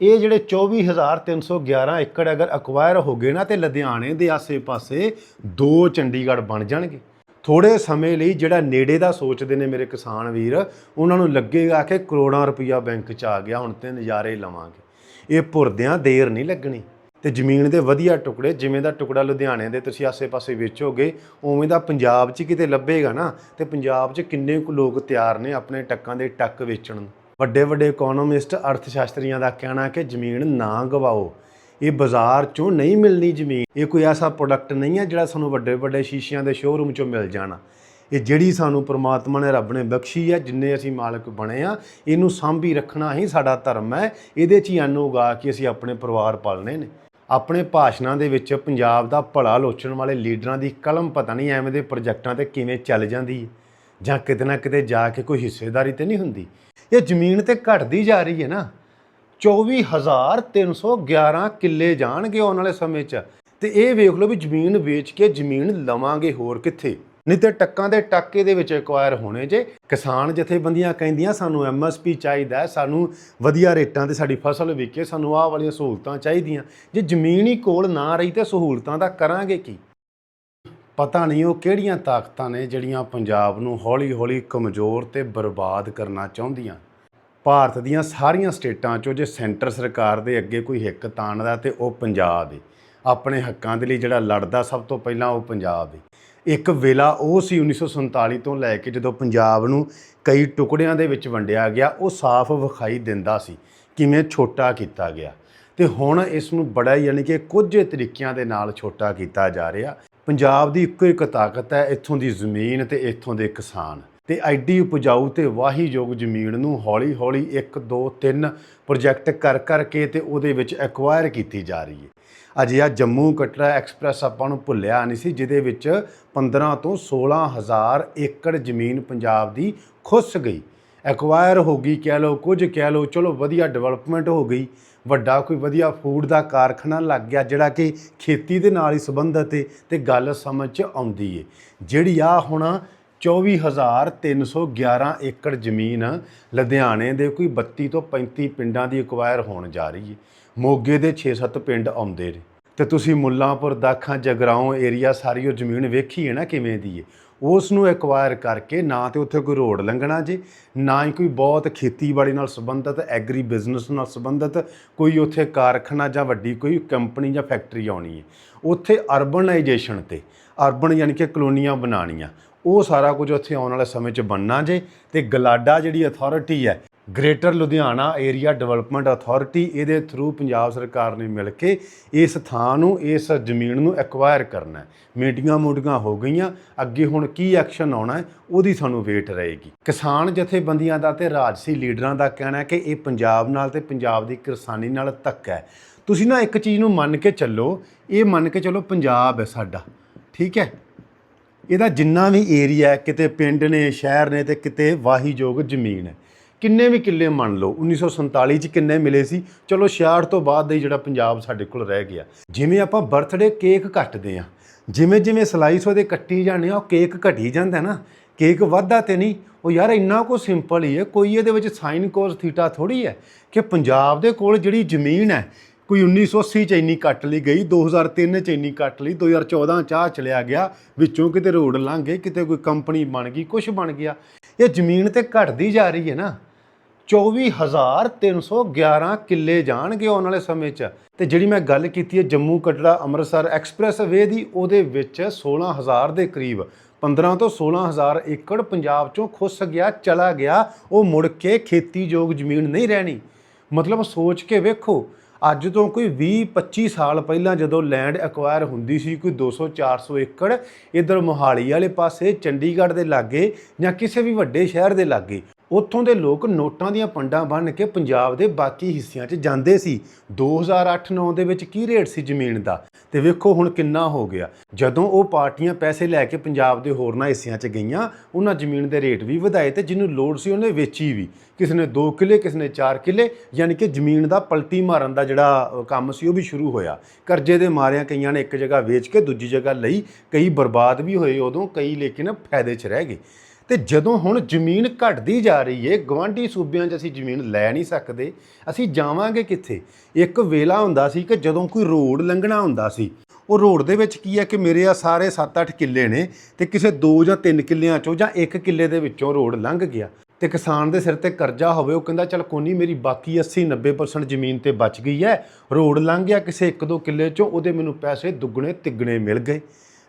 ਇਹ ਜਿਹੜੇ 24311 ਏਕੜ ਅਗਰ ਅਕਵਾਇਰ ਹੋ ਗਏ ਨਾ ਤੇ ਲੁਧਿਆਣੇ ਦੇ ਆਸੇ-ਪਾਸੇ ਦੋ ਚੰਡੀਗੜ੍ਹ ਬਣ ਜਾਣਗੇ। ਥੋੜੇ ਸਮੇਂ ਲਈ ਜਿਹੜਾ ਨੇੜੇ ਦਾ ਸੋਚਦੇ ਨੇ ਮੇਰੇ ਕਿਸਾਨ ਵੀਰ, ਉਹਨਾਂ ਨੂੰ ਲੱਗੇਗਾ ਕਿ ਕਰੋੜਾਂ ਰੁਪਈਆ ਬੈਂਕ 'ਚ ਆ ਗਿਆ, ਹੁਣ ਤੇ ਨਜ਼ਾਰੇ ਲਵਾਂਗੇ। ਇਹ ਭੁਰਦਿਆਂ ਦੇਰ ਨਹੀਂ ਲੱਗਣੀ ਤੇ ਜ਼ਮੀਨ ਦੇ ਵਧੀਆ ਟੁਕੜੇ, ਜਿਵੇਂ ਦਾ ਟੁਕੜਾ ਲੁਧਿਆਣੇ ਦੇ ਤੁਸੀਂ ਆਸੇ-ਪਾਸੇ ਵੇਚੋਗੇ, ਉਵੇਂ ਦਾ ਪੰਜਾਬ 'ਚ ਕਿਤੇ ਲੱਭੇਗਾ ਨਾ ਤੇ ਪੰਜਾਬ 'ਚ ਕਿੰਨੇ ਕੁ ਲੋਕ ਤਿਆਰ ਨੇ ਆਪਣੇ ਟੱਕਾਂ ਦੇ ਟੱਕ ਵੇਚਣ ਨੂੰ। ਵੱਡੇ ਵੱਡੇ ਇਕਨੋਮਿਸਟ ਅਰਥਸ਼ਾਸਤਰੀਆਂ ਦਾ ਕਹਿਣਾ ਕਿ ਜ਼ਮੀਨ ਨਾ ਗਵਾਓ। ਇਹ ਬਾਜ਼ਾਰ 'ਚੋਂ ਨਹੀਂ ਮਿਲਣੀ ਜ਼ਮੀਨ। ਇਹ ਕੋਈ ਐਸਾ ਪ੍ਰੋਡਕਟ ਨਹੀਂ ਹੈ ਜਿਹੜਾ ਸਾਨੂੰ ਵੱਡੇ ਵੱਡੇ ਸ਼ੀਸ਼ਿਆਂ ਦੇ ਸ਼ੋਰੂਮ 'ਚੋਂ ਮਿਲ ਜਾਣਾ। ਇਹ ਜਿਹੜੀ ਸਾਨੂੰ ਪ੍ਰਮਾਤਮਾ ਨੇ, ਰੱਬ ਨੇ ਬਖਸ਼ੀ ਹੈ, ਜਿੰਨੇ ਅਸੀਂ ਮਾਲਕ ਬਣੇ ਆ ਇਹਨੂੰ ਸਾਂਭੀ ਰੱਖਣਾ ਹੀ ਸਾਡਾ ਧਰਮ ਹੈ। ਇਹਦੇ 'ਚ ਹੀ ਅੰਨ ਉਗਾ ਕੇ ਅਸੀਂ ਆਪਣੇ ਪਰਿਵਾਰ ਪਾਲਣੇ ਨੇ। ਆਪਣੇ ਭਾਸ਼ਣਾਂ ਦੇ ਵਿੱਚ ਪੰਜਾਬ ਦਾ ਭਲਾ ਲੋਚਣ ਵਾਲੇ ਲੀਡਰਾਂ ਦੀ ਕਲਮ ਪਤਾ ਨਹੀਂ ਐਵੇਂ ਦੇ ਪ੍ਰੋਜੈਕਟਾਂ ਤੇ ਕਿਵੇਂ ਚੱਲ ਜਾਂਦੀ ਹੈ। ਜਾਂ ਕਿਤੇ ਨਾ ਕਿਤੇ ਜਾ ਕੇ ਕੋਈ ਹਿੱਸੇਦਾਰੀ ਤੇ ਨਹੀਂ ਹੁੰਦੀ। ਇਹ ਜ਼ਮੀਨ ਤੇ ਘਟਦੀ ਜਾ ਰਹੀ ਹੈ ਨਾ। 24311 ਕਿੱਲੇ ਜਾਣਗੇ ਆਉਣ ਵਾਲੇ ਸਮੇਂ 'ਚ। ਤੇ ਇਹ ਵੇਖ ਲਓ ਵੀ ਜ਼ਮੀਨ ਵੇਚ ਕੇ ਜ਼ਮੀਨ ਲਵਾਂਗੇ ਹੋਰ ਕਿੱਥੇ। ਨਹੀਂ ਤੇ ਟੱਕਾਂ ਦੇ ਟਾਕੇ ਦੇ ਵਿੱਚ ਐਕਵਾਇਰ ਹੋਣੇ ਜੇ। ਕਿਸਾਨ ਜਥੇਬੰਦੀਆਂ ਕਹਿੰਦੀਆਂ, ਸਾਨੂੰ ਐਮਐਸਪੀ ਚਾਹੀਦਾ ਸਾਨੂੰ ਵਧੀਆ ਰੇਟਾਂ ਤੇ ਸਾਡੀ ਫਸਲ ਵਿਕੇ ਸਾਨੂੰ ਆਹ ਵਾਲੀਆਂ ਸਹੂਲਤਾਂ ਚਾਹੀਦੀਆਂ। ਜੇ ਜ਼ਮੀਨ ਹੀ ਕੋਲ ਨਾ ਰਹੀ ਤੇ ਸਹੂਲਤਾਂ ਦਾ ਕਰਾਂਗੇ ਕੀ? ਪਤਾ ਨਹੀਂ ਉਹ ਕਿਹੜੀਆਂ ਤਾਕਤਾਂ ਨੇ ਜਿਹੜੀਆਂ ਪੰਜਾਬ ਨੂੰ ਹੌਲੀ-ਹੌਲੀ ਕਮਜ਼ੋਰ ਤੇ ਬਰਬਾਦ ਕਰਨਾ ਚਾਹੁੰਦੀਆਂ। ਭਾਰਤ ਦੀਆਂ ਸਾਰੀਆਂ ਸਟੇਟਾਂ 'ਚੋਂ ਜੇ ਸੈਂਟਰ ਸਰਕਾਰ ਦੇ ਅੱਗੇ ਕੋਈ ਹਿੱਕ ਤਾਣਦਾ ਤੇ ਉਹ ਪੰਜਾਬ ਹੈ ਆਪਣੇ ਹੱਕਾਂ ਦੇ ਲਈ ਜਿਹੜਾ ਲੜਦਾ ਸਭ ਤੋਂ ਪਹਿਲਾਂ ਉਹ ਪੰਜਾਬ ਹੈ ਇੱਕ ਵੇਲਾ ਉਹ ਸੀ 1947 ਤੋਂ ਲੈ ਕੇ ਜਦੋਂ ਪੰਜਾਬ ਨੂੰ ਕਈ ਟੁਕੜਿਆਂ ਦੇ ਵਿੱਚ ਵੰਡਿਆ ਗਿਆ, ਉਹ ਸਾਫ਼ ਵਿਖਾਈ ਦਿੰਦਾ ਸੀ ਕਿਵੇਂ ਛੋਟਾ ਕੀਤਾ ਗਿਆ। ਤੇ ਹੁਣ ਇਸ ਨੂੰ ਬੜਾ ਯਾਨੀ ਕਿ ਕੁਝ ਤਰੀਕਿਆਂ ਦੇ ਨਾਲ ਛੋਟਾ ਕੀਤਾ ਜਾ ਰਿਹਾ। ਪੰਜਾਬ ਦੀ ਇੱਕੋ ਇੱਕ ਤਾਕਤ ਹੈ, ਇੱਥੋਂ ਦੀ ਜ਼ਮੀਨ ਤੇ ਇੱਥੋਂ ਦੇ ਕਿਸਾਨ। ਤੇ ਐਡੀ ਉਪਜਾਊ ਤੇ ਵਾਹੀਯੋਗ ਜ਼ਮੀਨ ਨੂੰ ਹੌਲੀ-ਹੌਲੀ 1 2 3 ਪ੍ਰੋਜੈਕਟ ਕਰ, ਕਰਕੇ ਤੇ ਉਹਦੇ ਵਿੱਚ ਐਕਵਾਇਰ ਕੀਤੀ ਜਾ ਰਹੀ ਹੈ। ਅਜੇ ਆ ਜੰਮੂ ਕਟਰਾ ਐਕਸਪ੍ਰੈਸ ਆਪਾਂ ਨੂੰ ਭੁੱਲਿਆ ਨਹੀਂ ਸੀ, ਜਿਹਦੇ ਵਿੱਚ 15 ਤੋਂ 16000 ਏਕੜ ਜ਼ਮੀਨ ਪੰਜਾਬ ਦੀ ਖੁੱਸ ਗਈ। ਐਕਵਾਇਰ ਹੋ ਗਈ ਕਹਿ ਲਓ, ਕੁਝ ਕਹਿ ਲਓ, ਚਲੋ ਵਧੀਆ ਡਿਵੈਲਪਮੈਂਟ ਹੋ ਗਈ। ਵੱਡਾ ਕੋਈ ਵਧੀਆ ਫੂਡ ਦਾ ਕਾਰਖਾਨਾ ਲੱਗ ਗਿਆ, ਜਿਹੜਾ ਕਿ ਖੇਤੀ ਦੇ ਨਾਲ ਹੀ ਸੰਬੰਧਿਤ ਹੈ ਤੇ ਗੱਲ ਸਮਝ ਚ ਆਉਂਦੀ ਏ। ਜਿਹੜੀ ਆ ਹੁਣ 24311 ਏਕੜ ਜ਼ਮੀਨ ਲੁਧਿਆਣੇ ਦੇ ਕੋਈ 32 ਤੋਂ 35 ਪਿੰਡਾਂ ਦੀ ਐਕਵਾਇਰ ਹੋਣ ਜਾ ਰਹੀ ਹੈ। ਮੋਗੇ ਦੇ 6-7 ਪਿੰਡ ਆਉਂਦੇ ਨੇ। ਤੇ ਤੁਸੀਂ ਮੁੱਲਾਂਪੁਰ, ਦਾਖਾਂ, ਜਗਰਾਉਂ ਏਰੀਆ ਸਾਰੀ ਉਹ ਜ਼ਮੀਨ ਵੇਖੀ ਹੈ ਨਾ ਕਿਵੇਂ ਦੀ ਹੈ? ਉਸ ਨੂੰ ਐਕਵਾਇਰ ਕਰਕੇ ਨਾ ਤੇ ਉੱਥੇ ਕੋਈ ਰੋਡ ਲੰਘਣਾ ਜੀ, ਨਾ ਹੀ ਕੋਈ ਬਹੁਤ ਖੇਤੀਬਾੜੀ ਨਾਲ ਸੰਬੰਧਿਤ ਐਗਰੀ ਬਿਜ਼ਨਸ ਨਾਲ ਸੰਬੰਧਿਤ ਕੋਈ ਉੱਥੇ ਕਾਰਖਾਨਾ ਜਾਂ ਵੱਡੀ ਕੋਈ ਕੰਪਨੀ ਜਾਂ ਫੈਕਟਰੀ ਆਉਣੀ ਹੈ। ਉੱਥੇ ਅਰਬਨਾਈਜੇਸ਼ਨ ਤੇ ਅਰਬਨ ਯਾਨੀ ਕਿ ਕਲੋਨੀਆਂ ਬਣਾਉਣੀਆਂ ਉਹ ਸਾਰਾ ਕੁਝ ਉੱਥੇ ਆਉਣ ਵਾਲੇ ਸਮੇਂ 'ਚ ਬਣਨਾ ਜੇ। ਤੇ ਗਲਾਡਾ ਜਿਹੜੀ ਅਥਾਰਟੀ ਹੈ greater Ludhiana area development authority ਇਹਦੇ ਥਰੂ ਪੰਜਾਬ ਸਰਕਾਰ ਨੇ ਮਿਲ ਕੇ ਇਸ ਥਾਂ ਨੂੰ, ਇਸ ਜ਼ਮੀਨ ਨੂੰ ਐਕਵਾਇਰ ਕਰਨਾ ਮੀਟਿੰਗਾਂ ਮੂਟਿੰਗਾਂ ਹੋ ਗਈਆਂ, ਅੱਗੇ ਹੁਣ ਕੀ ਐਕਸ਼ਨ ਆਉਣਾ ਹੈ, ਉਹਦੀ ਸਾਨੂੰ ਵੇਟ ਰਹੇਗੀ। ਕਿਸਾਨ ਜਥੇਬੰਦੀਆਂ ਦਾ ਤੇ ਰਾਜਸੀ ਲੀਡਰਾਂ ਦਾ ਕਹਿਣਾ ਹੈ ਕਿ ਇਹ ਪੰਜਾਬ ਨਾਲ ਤੇ ਪੰਜਾਬ ਦੀ ਕਿਸਾਨੀ ਨਾਲ ਧੱਕਾ ਹੈ। ਤੁਸੀਂ ਨਾ ਇੱਕ ਚੀਜ਼ ਨੂੰ ਮੰਨ ਕੇ ਚੱਲੋ, ਇਹ ਮੰਨ ਕੇ ਚੱਲੋ ਪੰਜਾਬ ਹੈ ਸਾਡਾ। ਠੀਕ ਹੈ? ਇਹਦਾ ਜਿੰਨਾ ਵੀ ਏਰੀਆ ਕਿਤੇ ਪਿੰਡ ਨੇ, ਸ਼ਹਿਰ ਨੇ ਤੇ ਕਿਤੇ ਵਾਹੀਯੋਗ ਜ਼ਮੀਨ ਹੈ। ਕਿੰਨੇ ਵੀ ਕਿੱਲੇ ਮੰਨ ਲਓ 1947 ਚ ਕਿੰਨੇ ਮਿਲੇ ਸੀ? ਚਲੋ 66 ਤੋਂ ਬਾਅਦ ਦਾ ਹੀ ਜਿਹੜਾ ਪੰਜਾਬ ਸਾਡੇ ਕੋਲ ਰਹਿ ਗਿਆ। ਜਿਵੇਂ ਆਪਾਂ ਬਰਥਡੇ ਕੇਕ ਕੱਟਦੇ ਆ ਜਿਵੇਂ ਜਿਵੇਂ ਸਲਾਈਸ ਉਹਦੇ ਕੱਟੀ ਜਾਂਦੇ ਆ, ਉਹ ਕੇਕ ਘਟੀ ਜਾਂਦਾ ਨਾ, ਕੇਕ ਵੱਧਦਾ ਤੇ ਨਹੀਂ, ਉਹ ਯਾਰ ਇੰਨਾ ਕੋ ਸਿੰਪਲ ਹੀ ਹੈ, ਕੋਈ ਇਹਦੇ ਵਿੱਚ ਸਾਈਨ ਕੋਸ ਥੀਟਾ ਥੋੜੀ ਹੈ ਕਿ ਪੰਜਾਬ ਦੇ ਕੋਲ ਜਿਹੜੀ ਜ਼ਮੀਨ ਹੈ ਕੋਈ 1980 ਚ ਇੰਨੀ ਕੱਟ ਲਈ ਗਈ 2003 ਚ ਇੰਨੀ ਕੱਟ ਲਈ 2014 ਚ ਆ ਚਲਿਆ ਗਿਆ, ਵਿੱਚੋਂ ਕਿਤੇ ਰੋਡ ਲੰਘ ਗਏ, ਕਿਤੇ ਕੋਈ ਕੰਪਨੀ ਬਣ ਗਈ ਕੁਝ ਬਣ ਗਿਆ। ਇਹ ਜ਼ਮੀਨ ਤੇ ਘਟਦੀ ਜਾ ਰਹੀ ਹੈ ਨਾ। 24311 ਕਿੱਲੇ ਜਾਣਗੇ ਆਉਣ ਵਾਲੇ ਸਮੇਂ 'ਚ। ਤੇ ਜਿਹੜੀ ਮੈਂ ਗੱਲ ਕੀਤੀ ਹੈ ਜੰਮੂ ਕਟੜਾ ਅੰਮ੍ਰਿਤਸਰ ਐਕਸਪ੍ਰੈਸ ਵੇ ਦੀ, ਉਹਦੇ ਵਿੱਚ 16000 ਦੇ ਕਰੀਬ 15 ਤੋਂ 16000 ਏਕੜ ਪੰਜਾਬ 'ਚੋਂ ਖੁੱਸ ਗਿਆ, ਚਲਾ ਗਿਆ, ਉਹ ਮੁੜ ਕੇ ਖੇਤੀਯੋਗ ਜ਼ਮੀਨ ਨਹੀਂ ਰਹਿਣੀ। ਮਤਲਬ ਸੋਚ ਕੇ ਵੇਖੋ ਅੱਜ ਤੋਂ ਕੋਈ 20-25 ਸਾਲ ਪਹਿਲਾਂ ਜਦੋਂ ਲੈਂਡ ਐਕਵਾਇਰ ਹੁੰਦੀ ਸੀ, ਕੋਈ 200-400 ਏਕੜ ਇਧਰ ਮੋਹਾਲੀ ਵਾਲੇ ਪਾਸੇ, ਚੰਡੀਗੜ੍ਹ ਦੇ ਲਾਗੇ ਜਾਂ ਕਿਸੇ ਵੀ ਵੱਡੇ ਸ਼ਹਿਰ ਦੇ ਲਾਗੇ ਉੱਥੋਂ ਦੇ ਲੋਕ ਨੋਟਾਂ ਦੀਆਂ ਪੰਡਾਂ ਬੰਨ੍ਹ ਕੇ ਪੰਜਾਬ ਦੇ ਬਾਕੀ ਹਿੱਸਿਆਂ 'ਚ ਜਾਂਦੇ ਸੀ। 2008-9 ਦੇ ਵਿੱਚ ਕੀ ਰੇਟ ਸੀ ਜ਼ਮੀਨ ਦਾ? ਤੇ ਵੇਖੋ ਹੁਣ ਕਿੰਨਾ ਹੋ ਗਿਆ। ਜਦੋਂ ਉਹ ਪਾਰਟੀਆਂ ਪੈਸੇ ਲੈ ਕੇ ਪੰਜਾਬ ਦੇ ਹੋਰਨਾਂ ਹਿੱਸਿਆਂ 'ਚ ਗਈਆਂ, ਉਹਨਾਂ ਜ਼ਮੀਨ ਦੇ ਰੇਟ ਵੀ ਵਧਾਏ ਤੇ ਜਿਹਨੂੰ ਲੋੜ ਸੀ ਉਹਨੇ ਵੇਚੀ ਵੀ। ਕਿਸੇ ਨੇ 2 ਕਿੱਲੇ, ਕਿਸੇ ਨੇ 4 ਕਿੱਲੇ, ਯਾਨੀ ਕਿ ਜ਼ਮੀਨ ਦਾ ਪਲਟੀ ਮਾਰਨ ਦਾ ਜਿਹੜਾ ਕੰਮ ਸੀ ਉਹ ਵੀ ਸ਼ੁਰੂ ਹੋਇਆ। ਕਰਜ਼ੇ ਦੇ ਮਾਰਿਆਂ ਕਈਆਂ ਨੇ ਇੱਕ ਜਗ੍ਹਾ ਵੇਚ ਕੇ ਦੂਜੀ ਜਗ੍ਹਾ ਲਈ, ਕਈ ਬਰਬਾਦ ਵੀ ਹੋਏ ਉਦੋਂ, ਕਈ ਲੇਕਿਨ ਫਾਇਦੇ 'ਚ ਰਹਿ ਗਏ। ਤੇ ਜਦੋਂ ਹੁਣ ਜ਼ਮੀਨ ਘਟਦੀ ਜਾ ਰਹੀ ਏ ਗਵਾਂਢੀ ਸੂਬਿਆਂ 'ਚ ਅਸੀਂ ਜ਼ਮੀਨ ਲੈ ਨਹੀਂ ਸਕਦੇ, ਅਸੀਂ ਜਾਵਾਂਗੇ ਕਿੱਥੇ? ਇੱਕ ਵੇਲਾ ਹੁੰਦਾ ਸੀ ਕਿ ਜਦੋਂ ਕੋਈ ਰੋਡ ਲੰਘਣਾ ਹੁੰਦਾ ਸੀ, ਉਹ ਰੋਡ ਦੇ ਵਿੱਚ ਕੀ ਹੈ ਕਿ ਮੇਰੇ ਆ ਸਾਰੇ 7-8 ਕਿੱਲੇ ਨੇ ਤੇ ਕਿਸੇ 2 ਜਾਂ 3 ਕਿੱਲਿਆਂ ਚੋਂ ਜਾਂ 1 ਕਿੱਲੇ ਦੇ ਵਿੱਚੋਂ ਰੋਡ ਲੰਘ ਗਿਆ ਤੇ ਕਿਸਾਨ ਦੇ ਸਿਰ ਤੇ ਕਰਜ਼ਾ ਹੋਵੇ, ਉਹ ਕਹਿੰਦਾ, ਚਲ ਕੋਨੀ ਮੇਰੀ ਬਾਕੀ 80-90% ਜ਼ਮੀਨ ਤੇ ਬਚ ਗਈ ਹੈ, ਰੋਡ ਲੰਘ ਗਿਆ ਕਿਸੇ 1-2 ਕਿੱਲੇ ਚੋਂ, ਉਹਦੇ ਮੈਨੂੰ ਪੈਸੇ ਦੁੱਗਣੇ ਤਿੱਗਣੇ ਮਿਲ ਗਏ।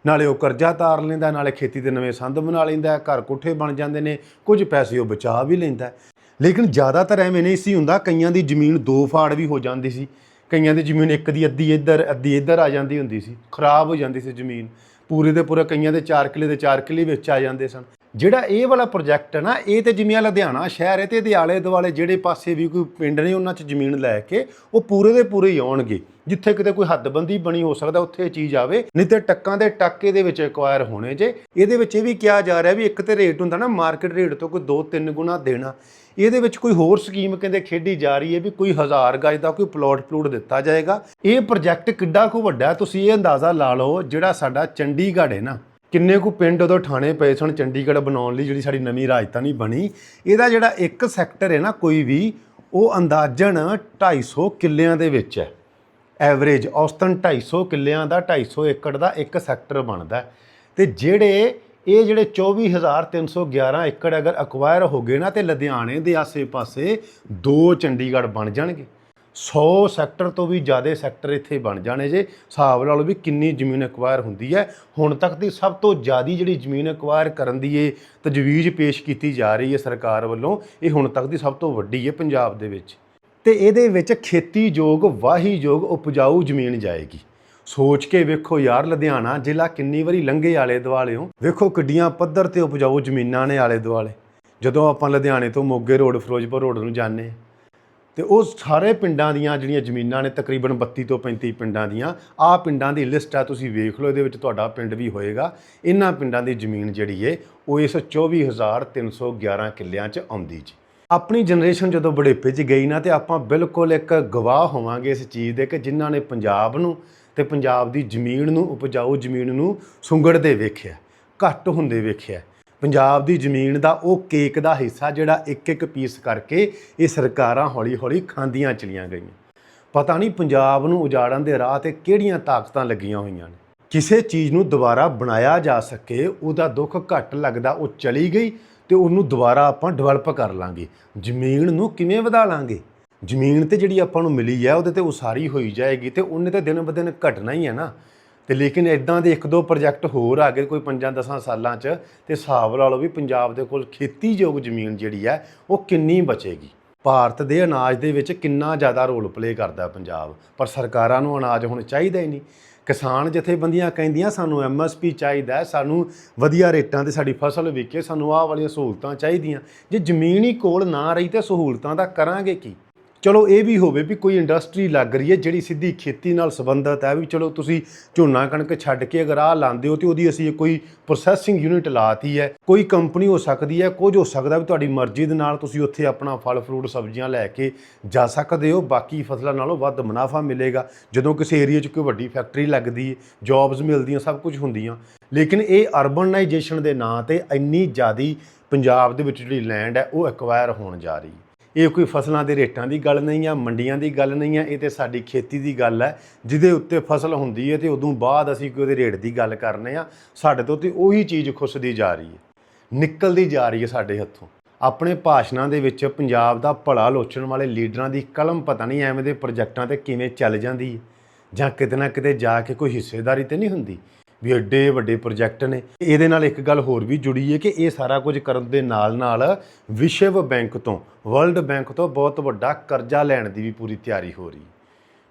ਨਾਲੇ ਉਹ ਕਰਜ਼ਾ ਤਾਰ ਲੈਂਦਾ, ਨਾਲੇ ਖੇਤੀ ਦੇ ਨਵੇਂ ਸੰਦ ਬਣਾ ਲੈਂਦਾ, ਘਰ ਕੋਠੇ ਬਣ ਜਾਂਦੇ ਨੇ, ਕੁਝ ਪੈਸੇ ਉਹ ਬਚਾ ਵੀ ਲੈਂਦਾ। ਲੇਕਿਨ ਜ਼ਿਆਦਾਤਰ ਐਵੇਂ ਨਹੀਂ ਸੀ ਹੁੰਦਾ, ਕਈਆਂ ਦੀ ਜ਼ਮੀਨ ਦੋ ਫਾੜ ਵੀ ਹੋ ਜਾਂਦੀ ਸੀ। ਕਈਆਂ ਦੀ ਜ਼ਮੀਨ ਇੱਕ ਦੀ ਅੱਧੀ ਇੱਧਰ ਅੱਧੀ ਇੱਧਰ ਆ ਜਾਂਦੀ ਹੁੰਦੀ ਸੀ। ਖਰਾਬ ਹੋ ਜਾਂਦੀ ਸੀ ਜ਼ਮੀਨ। ਪੂਰੇ ਦੇ ਪੂਰੇ ਕਈਆਂ ਦੇ 4 ਕਿੱਲੇ ਦੇ 4 ਕਿੱਲੇ ਵਿੱਚ ਆ ਜਾਂਦੇ ਸਨ। ਜਿਹੜਾ ਇਹ ਵਾਲਾ ਪ੍ਰੋਜੈਕਟ ਹੈ ਨਾ, ਇਹ ਤੇ ਜਿਵੇਂ ਲੁਧਿਆਣਾ ਸ਼ਹਿਰ ਹੈ ਤੇ ਇਹਦੇ ਆਲੇ ਦੁਆਲੇ ਜਿਹੜੇ ਪਾਸੇ ਵੀ ਕੋਈ ਪਿੰਡ ਨੇ ਉਹਨਾਂ 'ਚ ਜ਼ਮੀਨ ਲੈ ਕੇ ਉਹ ਪੂਰੇ ਦੇ ਪੂਰੇ ਹੀ ਆਉਣਗੇ, ਜਿੱਥੇ ਕਿਤੇ ਕੋਈ ਹੱਦਬੰਦੀ ਬਣੀ ਹੋ ਸਕਦਾ ਉੱਥੇ ਇਹ ਚੀਜ਼ ਆਵੇ, ਨਹੀਂ ਤੇ ਟੱਕਾਂ ਦੇ ਟੱਕੇ ਦੇ ਵਿੱਚ ਐਕਵਾਇਰ ਹੋਣੇ ਜੇ। ਇਹਦੇ ਵਿੱਚ ਇਹ ਵੀ ਕਿਹਾ ਜਾ ਰਿਹਾ ਵੀ ਇੱਕ ਤੇ ਰੇਟ ਹੁੰਦਾ ਨਾ ਮਾਰਕੀਟ ਰੇਟ ਤੋਂ ਕੋਈ 2-3 ਗੁਣਾ ਦੇਣਾ। ਇਹਦੇ ਵਿੱਚ ਕੋਈ ਹੋਰ ਸਕੀਮ ਕਹਿੰਦੇ ਖੇਡੀ ਜਾ ਰਹੀ ਹੈ ਵੀ ਕੋਈ ਹਜ਼ਾਰ ਗਜ ਦਾ ਕੋਈ ਪਲਾਟ ਪਲੂਟ ਦਿੱਤਾ ਜਾਏਗਾ। ਇਹ ਪ੍ਰੋਜੈਕਟ ਕਿੱਡਾ ਕੁ ਵੱਡਾ ਤੁਸੀਂ ਇਹ ਅੰਦਾਜ਼ਾ ਲਾ ਲਓ, ਜਿਹੜਾ ਸਾਡਾ ਚੰਡੀਗੜ੍ਹ ਹੈ ਨਾ। ਕਿੰਨੇ ਕੁ ਪਿੰਡ ਉਦੋਂ ਠਾਣੇ ਪਏ ਸਨ ਚੰਡੀਗੜ੍ਹ ਬਣਾਉਣ ਲਈ ਜਿਹੜੀ ਸਾਡੀ ਨਵੀਂ ਰਾਜਧਾਨੀ ਬਣੀ? ਇਹਦਾ ਜਿਹੜਾ ਇੱਕ ਸੈਕਟਰ ਹੈ ਨਾ ਕੋਈ ਵੀ, ਉਹ ਅੰਦਾਜ਼ਨ 250 ਕਿੱਲਿਆਂ ਦੇ ਵਿੱਚ ਹੈ। ਐਵਰੇਜ ਔਸਤਨ 250 ਕਿੱਲਿਆਂ ਦਾ 250 ਏਕੜ ਦਾ ਇੱਕ ਸੈਕਟਰ ਬਣਦਾ ਹੈ। ਤੇ ਜਿਹੜੇ ਇਹ ਜਿਹੜੇ 24311 ਏਕੜ ਅਗਰ ਅਕਵਾਇਰ ਹੋ ਗਏ ਨਾ, ਤੇ ਲੁਧਿਆਣੇ ਦੇ ਆਸੇ-ਪਾਸੇ ਦੋ ਚੰਡੀਗੜ੍ਹ ਬਣ ਜਾਣਗੇ। 100 ਸੈਕਟਰ ਤੋਂ ਵੀ ਜ਼ਿਆਦਾ ਸੈਕਟਰ ਇੱਥੇ ਬਣ ਜਾਣੇ ਜੇ। ਹਿਸਾਬ ਨਾਲ ਵੀ ਕਿੰਨੀ ਜ਼ਮੀਨ ਅਕਵਾਇਰ ਹੁੰਦੀ ਹੈ। ਹੁਣ ਤੱਕ ਦੀ ਸਭ ਤੋਂ ਜ਼ਿਆਦੀ ਜਿਹੜੀ ਜ਼ਮੀਨ ਅਕਵਾਇਰ ਕਰਨ ਦੀ ਇਹ ਤਜਵੀਜ਼ ਪੇਸ਼ ਕੀਤੀ ਜਾ ਰਹੀ ਹੈ ਸਰਕਾਰ ਵੱਲੋਂ। ਇਹ ਹੁਣ ਤੱਕ ਦੀ ਸਭ ਤੋਂ ਵੱਡੀ ਹੈ ਪੰਜਾਬ ਦੇ ਵਿੱਚ। ਤੇ ਇਹਦੇ ਵਿੱਚ ਖੇਤੀਯੋਗ ਵਾਹੀਯੋਗ ਉਪਜਾਊ ਜ਼ਮੀਨ ਜਾਏਗੀ। ਸੋਚ ਕੇ ਵੇਖੋ ਯਾਰ, ਲੁਧਿਆਣਾ ਜ਼ਿਲ੍ਹਾ ਕਿੰਨੀ ਵਾਰੀ ਲੰਘੇ ਆਲੇ ਦੁਆਲਿਓਂ ਵੇਖੋ ਕਿੱਡੀਆਂ ਪੱਧਰ ਤੇ ਉਪਜਾਊ ਜ਼ਮੀਨਾਂ ਨੇ ਆਲੇ ਦੁਆਲੇ ਜਦੋਂ ਆਪਾਂ ਲੁਧਿਆਣੇ ਤੋਂ ਮੋਗੇ ਰੋਡ, ਫਿਰੋਜ਼ਪੁਰ ਰੋਡ ਨੂੰ ਜਾਂਦੇ ਹਾਂ ਤੇ ਉਹ ਸਾਰੇ ਪਿੰਡਾਂ ਦੀਆਂ ਜਿਹੜੀਆਂ ਜ਼ਮੀਨਾਂ ਨੇ ਤਕਰੀਬਨ 32 ਤੋਂ 35 ਪਿੰਡਾਂ ਦੀਆਂ ਆਹ ਪਿੰਡਾਂ ਦੀ ਲਿਸਟ ਆ, ਤੁਸੀਂ ਵੇਖ ਲਓ, ਇਹਦੇ ਵਿੱਚ ਤੁਹਾਡਾ ਪਿੰਡ ਵੀ ਹੋਏਗਾ। ਇਹਨਾਂ ਪਿੰਡਾਂ ਦੀ ਜ਼ਮੀਨ ਜਿਹੜੀ ਏ, ਉਹ ਇਸ 24311 ਕਿੱਲਿਆਂ 'ਚ ਆਉਂਦੀ ਜੀ। ਆਪਣੀ ਜਨਰੇਸ਼ਨ ਜਦੋਂ ਬੁਢੇਪੇ 'ਚ ਗਈ ਨਾ, ਤੇ ਆਪਾਂ ਬਿਲਕੁਲ ਇੱਕ ਗਵਾਹ ਹੋਵਾਂਗੇ ਇਸ ਚੀਜ਼ ਦੇ ਕਿ ਜਿਨ੍ਹਾਂ ਨੇ ਪੰਜਾਬ ਨੂੰ ਤੇ ਪੰਜਾਬ ਦੀ ਜ਼ਮੀਨ ਨੂੰ, ਉਪਜਾਊ ਜ਼ਮੀਨ ਨੂੰ ਸੁੰਗੜਦੇ ਵੇਖਿਆ, ਘੱਟ ਹੁੰਦੇ ਵੇਖਿਆ। ਪੰਜਾਬ ਦੀ ਜ਼ਮੀਨ ਦਾ ਉਹ ਕੇਕ ਦਾ ਹਿੱਸਾ ਜਿਹੜਾ ਇੱਕ ਇੱਕ ਪੀਸ ਕਰਕੇ ਇਹ ਸਰਕਾਰਾਂ ਹੌਲੀ-ਹੌਲੀ ਖਾਂਦੀਆਂ ਚਲੀਆਂ ਗਈਆਂ। ਪਤਾ ਨਹੀਂ ਪੰਜਾਬ ਨੂੰ ਉਜਾੜਨ ਦੇ ਰਾਹ ਤੇ ਕਿਹੜੀਆਂ ਤਾਕਤਾਂ ਲੱਗੀਆਂ ਹੋਈਆਂ ਨੇ। ਕਿਸੇ ਚੀਜ਼ ਨੂੰ ਦੁਬਾਰਾ ਬਣਾਇਆ ਜਾ ਸਕੇ, ਉਹਦਾ ਦੁੱਖ ਘੱਟ ਲੱਗਦਾ ਉਹ ਚਲੀ ਗਈ ਤੇ ਉਹਨੂੰ ਦੁਬਾਰਾ ਆਪਾਂ ਡਿਵੈਲਪ ਕਰ ਲਾਂਗੇ। ਜ਼ਮੀਨ ਨੂੰ ਕਿਵੇਂ ਵਧਾ ਲਾਂਗੇ? ਜ਼ਮੀਨ ਤੇ ਜਿਹੜੀ ਆਪਾਂ ਨੂੰ ਮਿਲੀ ਹੈ, ਉਹਦੇ ਤੇ ਉਸਾਰੀ ਹੋਈ ਜਾਏਗੀ ਤੇ ਉਹਨੇ ਤੇ ਦਿਨ ਬ ਦਿਨ ਘਟਣਾ ਹੀ ਹੈ ਨਾ। ਤੇ ਲੇਕਿਨ ਇਦਾਂ ਦੇ ਇੱਕ ਦੋ ਪ੍ਰੋਜੈਕਟ ਹੋਰ ਆ ਗਏ ਕੋਈ 5-10 ਸਾਲਾਂ 'ਚ, ਤੇ ਹਿਸਾਬ ਲਾ ਲਓ ਵੀ ਪੰਜਾਬ ਦੇ ਕੋਲ ਖੇਤੀਯੋਗ ਜ਼ਮੀਨ ਜਿਹੜੀ ਹੈ, ਉਹ ਕਿੰਨੀ ਬਚੇਗੀ? ਭਾਰਤ ਦੇ ਅਨਾਜ ਦੇ ਵਿੱਚ ਕਿੰਨਾ ਜ਼ਿਆਦਾ ਰੋਲ ਪਲੇ ਕਰਦਾ ਪੰਜਾਬ? ਪਰ ਸਰਕਾਰਾਂ ਨੂੰ ਅਨਾਜ ਹੁਣ ਚਾਹੀਦਾ ਹੀ ਨਹੀਂ। ਕਿਸਾਨ ਜਥੇਬੰਦੀਆਂ ਕਹਿੰਦੀਆਂ, ਸਾਨੂੰ ਐਮਐਸਪੀ ਚਾਹੀਦਾ ਸਾਨੂੰ ਵਧੀਆ ਰੇਟਾਂ ਤੇ ਸਾਡੀ ਫਸਲ ਵਿਕੇ, ਸਾਨੂੰ ਆਹ ਵਾਲੀਆਂ ਸਹੂਲਤਾਂ ਚਾਹੀਦੀਆਂ। ਜੇ ਜ਼ਮੀਨ ਹੀ ਕੋਲ ਨਾ ਰਹੀ ਤੇ ਸਹੂਲਤਾਂ ਦਾ ਕਰਾਂਗੇ ਕੀ? ਚਲੋ ਇਹ ਵੀ ਹੋਵੇ ਵੀ ਕੋਈ ਇੰਡਸਟਰੀ ਲੱਗ ਰਹੀ ਹੈ ਜਿਹੜੀ ਸਿੱਧੀ ਖੇਤੀ ਨਾਲ ਸੰਬੰਧਿਤ ਹੈ ਵੀ ਚਲੋ ਤੁਸੀਂ ਝੋਨਾ ਕਣਕ ਛੱਡ ਕੇ ਅਗਰ ਆਹ ਲਾਉਂਦੇ ਹੋ ਤੇ ਉਹਦੀ ਅਸੀਂ ਕੋਈ ਪ੍ਰੋਸੈਸਿੰਗ ਯੂਨਿਟ ਲਾਤੀ ਹੈ, ਕੋਈ ਕੰਪਨੀ ਹੋ ਸਕਦੀ ਹੈ, ਕੁਝ ਹੋ ਸਕਦਾ ਵੀ ਤੁਹਾਡੀ ਮਰਜ਼ੀ ਦੇ ਨਾਲ ਤੁਸੀਂ ਉੱਥੇ ਆਪਣਾ ਫਲ, ਫਰੂਟ, ਸਬਜ਼ੀਆਂ ਲੈ ਕੇ ਜਾ ਸਕਦੇ ਹੋ, ਬਾਕੀ ਫਸਲਾਂ ਨਾਲੋਂ ਵੱਧ ਮੁਨਾਫਾ ਮਿਲੇਗਾ। ਜਦੋਂ ਕਿਸੇ ਏਰੀਆ 'ਚ ਕੋਈ ਵੱਡੀ ਫੈਕਟਰੀ ਲੱਗਦੀ ਹੈ ਜੌਬਸ ਮਿਲਦੀਆਂ, ਸਭ ਕੁਝ ਹੁੰਦੀਆਂ। ਲੇਕਿਨ ਇਹ ਅਰਬਨਾਈਜੇਸ਼ਨ ਦੇ ਨਾਂ ਤੇ ਇੰਨੀ ਜ਼ਿਆਦੀ ਪੰਜਾਬ ਦੇ ਵਿੱਚ ਜਿਹੜੀ ਲੈਂਡ ਹੈ, ਉਹ ਐਕਵਾਇਰ ਹੋਣ ਜਾ ਰਹੀ ਹੈ। ਇਹ ਕੋਈ ਫਸਲਾਂ ਦੇ ਰੇਟਾਂ ਦੀ ਗੱਲ ਨਹੀਂ ਆ, ਮੰਡੀਆਂ ਦੀ ਗੱਲ ਨਹੀਂ ਆ, ਇਹ ਤੇ ਸਾਡੀ ਖੇਤੀ ਦੀ ਗੱਲ ਹੈ ਜਿਹਦੇ ਉੱਤੇ ਫਸਲ ਹੁੰਦੀ ਹੈ ਤੇ ਉਦੋਂ ਬਾਅਦ ਅਸੀਂ ਕੋਈ ਉਹਦੇ ਰੇਟ ਦੀ ਗੱਲ ਕਰਨੇ ਆ। ਸਾਡੇ ਤੋਂ ਤੇ ਉਹੀ ਚੀਜ਼ ਖੁੱਸਦੀ ਜਾ ਰਹੀ ਹੈ ਨਿਕਲਦੀ ਜਾ ਰਹੀ ਹੈ ਸਾਡੇ ਹੱਥੋਂ। ਆਪਣੇ ਭਾਸ਼ਣਾਂ ਦੇ ਵਿੱਚ ਪੰਜਾਬ ਦਾ ਭਲਾ ਲੋਚਣ ਵਾਲੇ ਲੀਡਰਾਂ ਦੀ ਕਲਮ ਪਤਾ ਨਹੀਂ ਐਵੇਂ ਦੇ ਪ੍ਰੋਜੈਕਟਾਂ ਤੇ ਕਿਵੇਂ ਚੱਲ ਜਾਂਦੀ ਹੈ ਜਾਂ ਕਿਤੇ ਨਾ ਕਿਤੇ ਜਾ ਕੇ ਕੋਈ ਹਿੱਸੇਦਾਰੀ ਤੇ ਨਹੀਂ ਹੁੰਦੀ। ਵੀ ਐਡੇ ਵੱਡੇ ਪ੍ਰੋਜੈਕਟ ਨੇ। ਇਹਦੇ ਨਾਲ ਇੱਕ ਗੱਲ ਹੋਰ ਵੀ ਜੁੜੀ ਹੈ ਕਿ ਇਹ ਸਾਰਾ ਕੁਝ ਕਰਨ ਦੇ ਨਾਲ ਨਾਲ ਵਿਸ਼ਵ ਬੈਂਕ ਤੋਂ, ਵਰਲਡ ਬੈਂਕ ਤੋਂ ਬਹੁਤ ਵੱਡਾ ਕਰਜ਼ਾ ਲੈਣ ਦੀ ਵੀ ਪੂਰੀ ਤਿਆਰੀ ਹੋ ਰਹੀ।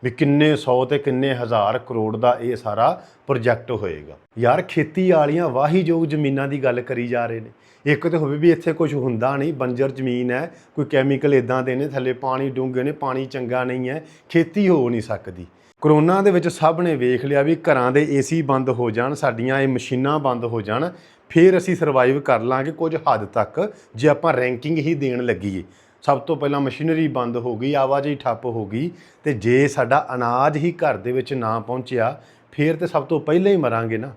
ਵੀ ਕਿੰਨੇ 100 ਤੇ ਕਿੰਨੇ ਹਜ਼ਾਰ ਕਰੋੜ ਦਾ ਇਹ ਸਾਰਾ ਪ੍ਰੋਜੈਕਟ ਹੋਏਗਾ। ਯਾਰ ਖੇਤੀ ਵਾਲੀਆਂ ਵਾਹੀਯੋਗ ਜ਼ਮੀਨਾਂ ਦੀ ਗੱਲ ਕਰੀ ਜਾ ਰਹੇ ਨੇ। ਇੱਕ ਤੇ ਹੋਵੇ ਵੀ ਇੱਥੇ ਕੁਝ ਹੁੰਦਾ ਨਹੀਂ, ਬੰਜਰ ਜ਼ਮੀਨ ਹੈ, ਕੋਈ ਕੈਮੀਕਲ ਇਦਾਂ ਦੇ ਨੇ, ਥੱਲੇ ਪਾਣੀ ਡੂੰਘੇ ਨੇ, ਪਾਣੀ ਚੰਗਾ ਨਹੀਂ ਹੈ, ਖੇਤੀ ਹੋ ਨਹੀਂ ਸਕਦੀ। ਕਰੋਨਾ ਦੇ ਵਿੱਚ ਸਭ ਨੇ ਵੇਖ ਲਿਆ ਵੀ ਘਰਾਂ ਦੇ ਏਸੀ ਬੰਦ ਹੋ ਜਾਣ, ਸਾਡੀਆਂ ਇਹ ਮਸ਼ੀਨਾਂ ਬੰਦ ਹੋ ਜਾਣ, ਫਿਰ ਅਸੀਂ ਸਰਵਾਈਵ ਕਰ ਲਾਂਗੇ ਕੁਝ ਹੱਦ ਤੱਕ, ਜੇ ਆਪਾਂ ਰੈਂਕਿੰਗ ਹੀ ਦੇਣ ਲੱਗੀਏ। ਸਭ ਤੋਂ ਪਹਿਲਾਂ ਮਸ਼ੀਨਰੀ ਬੰਦ ਹੋ ਗਈ, ਆਵਾਜਾਈ ਠੱਪ ਹੋ ਗਈ, ਤੇ ਜੇ ਸਾਡਾ ਅਨਾਜ ਹੀ ਘਰ ਦੇ ਵਿੱਚ ਨਾ ਪਹੁੰਚਿਆ, ਫਿਰ ਤੇ ਸਭ ਤੋਂ ਪਹਿਲਾਂ ਹੀ ਮਰਾਂਗੇ ਨਾ।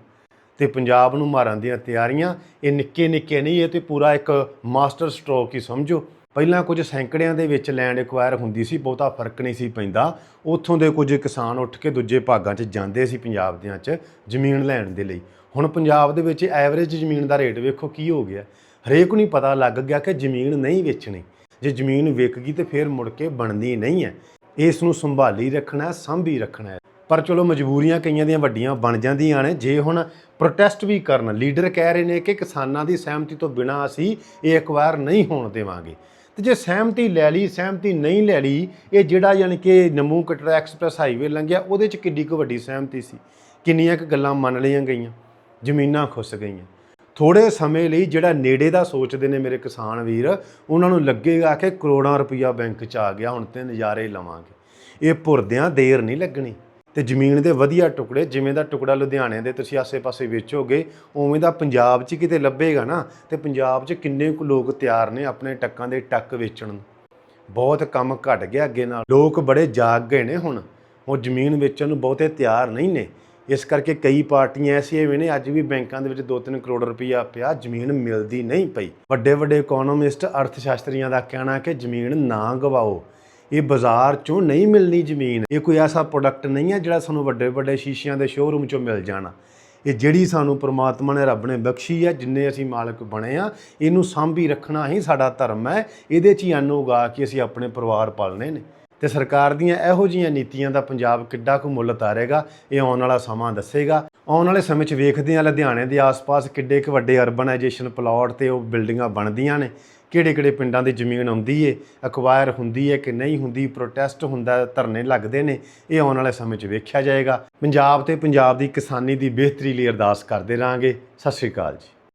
ਤੇ ਪੰਜਾਬ ਨੂੰ ਮਾਰਨ ਦੀਆਂ ਤਿਆਰੀਆਂ, ਇਹ ਨਿੱਕੇ ਨਿੱਕੇ ਨਹੀਂ, ਇਹ ਤੇ ਪੂਰਾ ਇੱਕ ਮਾਸਟਰ ਸਟ੍ਰੋਕ ਹੀ ਸਮਝੋ। ਪਹਿਲਾਂ ਕੁਝ ਸੈਂਕੜਿਆਂ ਦੇ ਵਿੱਚ ਲੈਂਡ ਐਕਵਾਇਰ ਹੁੰਦੀ ਸੀ, ਬਹੁਤਾ ਫ਼ਰਕ ਨਹੀਂ ਸੀ ਪੈਂਦਾ। ਉੱਥੋਂ ਦੇ ਕੁਝ ਕਿਸਾਨ ਉੱਠ ਕੇ ਦੂਜੇ ਭਾਗਾਂ 'ਚ ਜਾਂਦੇ ਸੀ ਪੰਜਾਬ ਦਿਆਂ 'ਚ ਜ਼ਮੀਨ ਲੈਣ ਦੇ ਲਈ। ਹੁਣ ਪੰਜਾਬ ਦੇ ਵਿੱਚ ਐਵਰੇਜ ਜ਼ਮੀਨ ਦਾ ਰੇਟ ਵੇਖੋ ਕੀ ਹੋ ਗਿਆ। ਹਰੇਕ ਨੂੰ ਪਤਾ ਲੱਗ ਗਿਆ ਕਿ ਜ਼ਮੀਨ ਨਹੀਂ ਵੇਚਣੀ। ਜੇ ਜ਼ਮੀਨ ਵਿਕ ਗਈ ਤੇ ਫਿਰ ਮੁੜ ਕੇ ਬਣਦੀ ਨਹੀਂ ਹੈ। ਇਸ ਨੂੰ ਸੰਭਾਲੀ ਰੱਖਣਾ ਹੈ ਸੰਭੀ ਰੱਖਣਾ ਪਰ ਚਲੋ ਮਜਬੂਰੀਆਂ ਕਈਆਂ ਦੀਆਂ ਵੱਡੀਆਂ ਬਣ ਜਾਂਦੀਆਂ ਨੇ। ਜੇ ਹੁਣ ਪ੍ਰੋਟੈਸਟ ਵੀ ਕਰਨ ਲੀਡਰ ਕਹਿ ਰਹੇ ਨੇ ਕਿ ਕਿਸਾਨਾਂ ਦੀ ਸਹਿਮਤੀ ਤੋਂ ਬਿਨਾਂ ਅਸੀਂ ਇਹ ਐਕਵਾਇਰ ਨਹੀਂ ਹੋਣ ਦੇਵਾਂਗੇ। ਤੇ ਜੇ ਸਹਿਮਤੀ ਲੈ ਲਈ, ਸਹਿਮਤੀ ਨਹੀਂ ਲੈ ਲਈ, ਇਹ ਜਿਹੜਾ ਯਾਨੀ ਕਿ ਨਮੂ ਕਟਰਾ ਐਕਸਪ੍ਰੈਸ ਹਾਈਵੇ ਲੰਘਿਆ, ਉਹਦੇ ਚ ਕਿੱਡੀ ਕੁ ਵੱਡੀ ਸਹਿਮਤੀ ਸੀ? ਕਿੰਨੀਆਂ ਕੁ ਗੱਲਾਂ ਮੰਨ ਲਈਆਂ ਗਈਆਂ? ਜ਼ਮੀਨਾਂ ਖੁੱਸ ਗਈਆਂ। ਥੋੜੇ ਸਮੇਂ ਲਈ ਜਿਹੜਾ ਨੇੜੇ ਦਾ ਸੋਚਦੇ ਨੇ ਮੇਰੇ ਕਿਸਾਨ ਵੀਰ, ਉਹਨਾਂ ਨੂੰ ਲੱਗੇਗਾ ਕਿ ਕਰੋੜਾਂ ਰੁਪਈਆ ਬੈਂਕ 'ਚ ਆ ਗਿਆ, ਹੁਣ ਤੇ ਨਜ਼ਾਰੇ ਲਵਾਂਗੇ। ਇਹ ਭੁਰਦਿਆਂ ਦੇਰ ਨਹੀਂ ਲੱਗਣੀ। ਤੇ ਜ਼ਮੀਨ ਦੇ ਵਧੀਆ ਟੁਕੜੇ, ਜਿਵੇਂ ਦਾ ਟੁਕੜਾ ਲੁਧਿਆਣੇ ਦੇ ਤੁਸੀਂ ਆਸੇ-ਪਾਸੇ ਵੇਚੋਗੇ, ਉਵੇਂ ਦਾ ਪੰਜਾਬ 'ਚ ਕਿਤੇ ਲੱਭੇਗਾ ਨਾ, ਤੇ ਪੰਜਾਬ 'ਚ ਕਿੰਨੇ ਕੁ ਲੋਕ ਤਿਆਰ ਨੇ ਆਪਣੇ ਟੱਕਾਂ ਦੇ ਟੱਕ ਵੇਚਣ ਨੂੰ। ਬਹੁਤ ਕੰਮ ਘਟ ਗਿਆ ਅੱਗੇ ਨਾਲ। ਲੋਕ ਬੜੇ ਜਾਗ ਗਏ ਨੇ ਹੁਣ। ਉਹ ਜ਼ਮੀਨ ਵੇਚਣ ਨੂੰ ਬਹੁਤੇ ਤਿਆਰ ਨਹੀਂ ਨੇ। ਇਸ ਕਰਕੇ ਕਈ ਪਾਰਟੀਆਂ ਐਸੀਆਂ ਵੀ ਨੇ, ਅੱਜ ਵੀ ਬੈਂਕਾਂ ਦੇ ਵਿੱਚ 2-3 ਕਰੋੜ ਰੁਪਈਆ ਪਿਆ, ਜ਼ਮੀਨ ਮਿਲਦੀ ਨਹੀਂ ਪਈ। ਵੱਡੇ ਵੱਡੇ ਇਕਨੋਮਿਸਟ, ਅਰਥਸ਼ਾਸਤਰੀਆਂ ਦਾ ਕਹਿਣਾ ਕਿ ਜ਼ਮੀਨ ਨਾ ਗਵਾਓ। ਇਹ ਬਾਜ਼ਾਰ ਚੋਂ ਨਹੀਂ ਮਿਲਣੀ ਜ਼ਮੀਨ, ਇਹ ਕੋਈ ਐਸਾ ਪ੍ਰੋਡਕਟ ਨਹੀਂ ਹੈ ਜਿਹੜਾ ਸਾਨੂੰ ਵੱਡੇ ਵੱਡੇ ਸ਼ੀਸ਼ਿਆਂ ਦੇ ਸ਼ੋਰੂਮ ਚੋਂ ਮਿਲ ਜਾਣਾ। ਇਹ ਜਿਹੜੀ ਸਾਨੂੰ ਪ੍ਰਮਾਤਮਾ ਨੇ ਰੱਬ ਨੇ ਬਖਸ਼ੀ ਹੈ, ਜਿੰਨੇ ਅਸੀਂ ਮਾਲਕ ਬਣੇ ਆ ਇਹਨੂੰ ਸਾਂਭੀ ਰੱਖਣਾ ਹੀ ਸਾਡਾ ਧਰਮ ਹੈ। ਇਹਦੇ 'ਚ ਹੀ ਅੰਨ ਉਗਾ ਕੇ ਅਸੀਂ ਆਪਣੇ ਪਰਿਵਾਰ ਪਾਲਣੇ ਨੇ। ਤੇ ਸਰਕਾਰ ਦੀਆਂ ਇਹੋ ਜਿਹੀਆਂ ਨੀਤੀਆਂ ਦਾ ਪੰਜਾਬ ਕਿੱਡਾ ਕੁ ਮੁੱਲ ਤਾਰੇਗਾ ਇਹ ਆਉਣ ਵਾਲਾ ਸਮਾਂ ਦੱਸੇਗਾ। ਆਉਣ ਵਾਲੇ ਸਮੇਂ 'ਚ ਵੇਖਦੇ ਹਾਂ, ਲੁਧਿਆਣੇ ਦੇ ਆਸ-ਪਾਸ ਕਿੱਡੇ ਕੁ ਵੱਡੇ ਅਰਬਨਾਈਜੇਸ਼ਨ ਪਲਾਟ ਤੇ ਉਹ ਬਿਲਡਿੰਗਾਂ ਬਣਦੀਆਂ ਨੇ। ਕਿਹੜੇ-ਕਿਹੜੇ ਪਿੰਡਾਂ ਦੀ ਜ਼ਮੀਨ ਆਉਂਦੀ ਏ ਅਕਵਾਇਰ ਹੁੰਦੀ ਏ ਕਿ ਨਹੀਂ ਹੁੰਦੀ ਪ੍ਰੋਟੈਸਟ ਹੁੰਦਾ, ਧਰਨੇ ਲੱਗਦੇ ਨੇ, ਇਹ ਆਉਣ ਵਾਲੇ ਸਮੇਂ 'ਚ ਵੇਖਿਆ ਜਾਏਗਾ। ਪੰਜਾਬ ਤੇ ਪੰਜਾਬ ਦੀ ਕਿਸਾਨੀ ਦੀ ਬਿਹਤਰੀ ਲਈ ਅਰਦਾਸ ਕਰਦੇ ਰਾਂਗੇ ਸਤਿ ਸ਼੍ਰੀ ਅਕਾਲ ਜੀ।